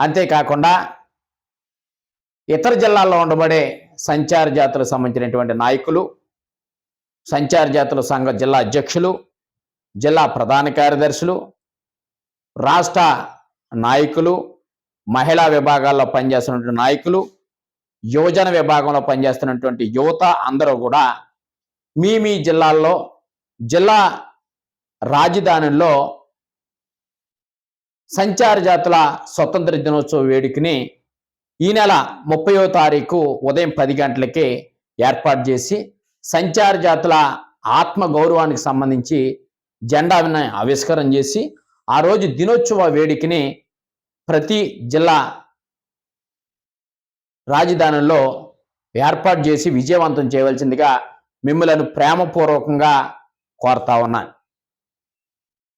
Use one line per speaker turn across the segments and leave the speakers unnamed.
అంతేకాకుండా ఇతర జిల్లాల్లో ఉండబడే సంచార జాతులకు సంబంధించినటువంటి నాయకులు సంచార జాతుల సంఘ జిల్లా అధ్యక్షులు జిల్లా ప్రధాన కార్యదర్శులు రాష్ట్ర నాయకులు మహిళా విభాగాల్లో పనిచేస్తున్నటువంటి నాయకులు యువజన విభాగంలో పనిచేస్తున్నటువంటి యువత అందరూ కూడా మీ మీ జిల్లాల్లో జిల్లా రాజధానుల్లో సంచార జాతుల స్వతంత్ర దినోత్సవ వేడుకని ఈ నెల ముప్పయో తారీఖు ఉదయం పది గంటలకి ఏర్పాటు చేసి సంచార జాతుల ఆత్మ గౌరవానికి సంబంధించి జెండాను ఆవిష్కరణ చేసి ఆ రోజు దినోత్సవ వేడుకని ప్రతి జిల్లా రాజధానుల్లో ఏర్పాటు చేసి విజయవంతం చేయవలసిందిగా మిమ్మలను ప్రేమపూర్వకంగా కోరుతా ఉన్నాను.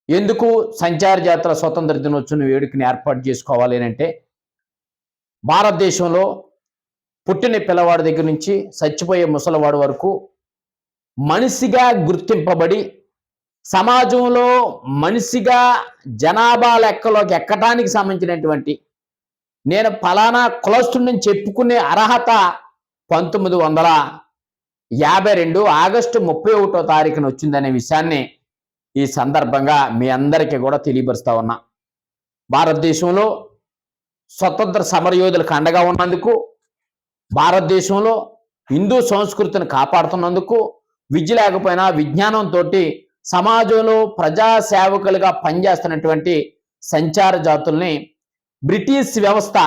ఎందుకు సంచార జాతర స్వతంత్ర దినోత్సవం వేడుకని ఏర్పాటు చేసుకోవాలి అని అంటే భారతదేశంలో పుట్టిన పిల్లవాడి దగ్గర నుంచి చచ్చిపోయే ముసలివాడు వరకు మనిషిగా గుర్తింపబడి సమాజంలో మనిషిగా జనాభా లెక్కలోకి ఎక్కటానికి సంబంధించినటువంటి నేను ఫలానా కులస్తుడిని చెప్పుకునే అర్హత పంతొమ్మిది వందల యాభై రెండు ఆగస్టు ముప్పై ఒకటో తారీఖున వచ్చిందనే విషయాన్ని ఈ సందర్భంగా మీ అందరికీ కూడా తెలియపరుస్తా ఉన్నా. భారతదేశంలో స్వతంత్ర సమరయోధులకు అండగా ఉన్నందుకు భారతదేశంలో హిందూ సంస్కృతిని కాపాడుతున్నందుకు విద్య లేకపోయినా విజ్ఞానంతో సమాజంలో ప్రజాసేవకులుగా పనిచేస్తున్నటువంటి సంచార జాతుల్ని బ్రిటిష్ వ్యవస్థ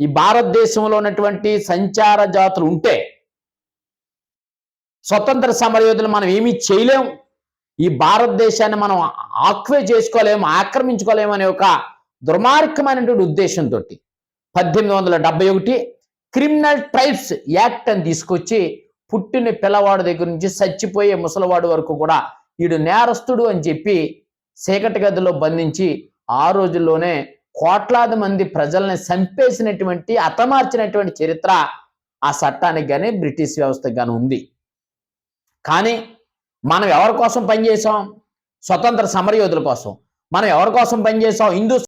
ఈ భారతదేశంలో ఉన్నటువంటి సంచార జాతులు ఉంటే స్వతంత్ర సమరయోధులు మనం ఏమీ చేయలేం. ఈ భారతదేశాన్ని మనం ఆక్వే చేసుకోలేము ఆక్రమించుకోలేము అనే ఒక దుర్మార్గమైనటువంటి ఉద్దేశంతో పద్దెనిమిది వందల డెబ్బై ఒకటి క్రిమినల్ ట్రైబ్స్ యాక్ట్ అని తీసుకొచ్చి పుట్టిన పిల్లవాడు దగ్గర నుంచి చచ్చిపోయే ముసలివాడు వరకు కూడా వీడు నేరస్తుడు అని చెప్పి చీకటి గదిలో బంధించి ఆ రోజుల్లోనే కోట్లాది మంది ప్రజల్ని చంపేసినటువంటి అతమార్చినటువంటి చరిత్ర ఆ చట్టానికి కానీ బ్రిటిష్ వ్యవస్థకు కానీ ఉంది. కానీ మనం ఎవరి కోసం పనిచేసాం స్వతంత్ర సమరయోధుల కోసం. మనం ఎవరి కోసం పనిచేసాం హిందూ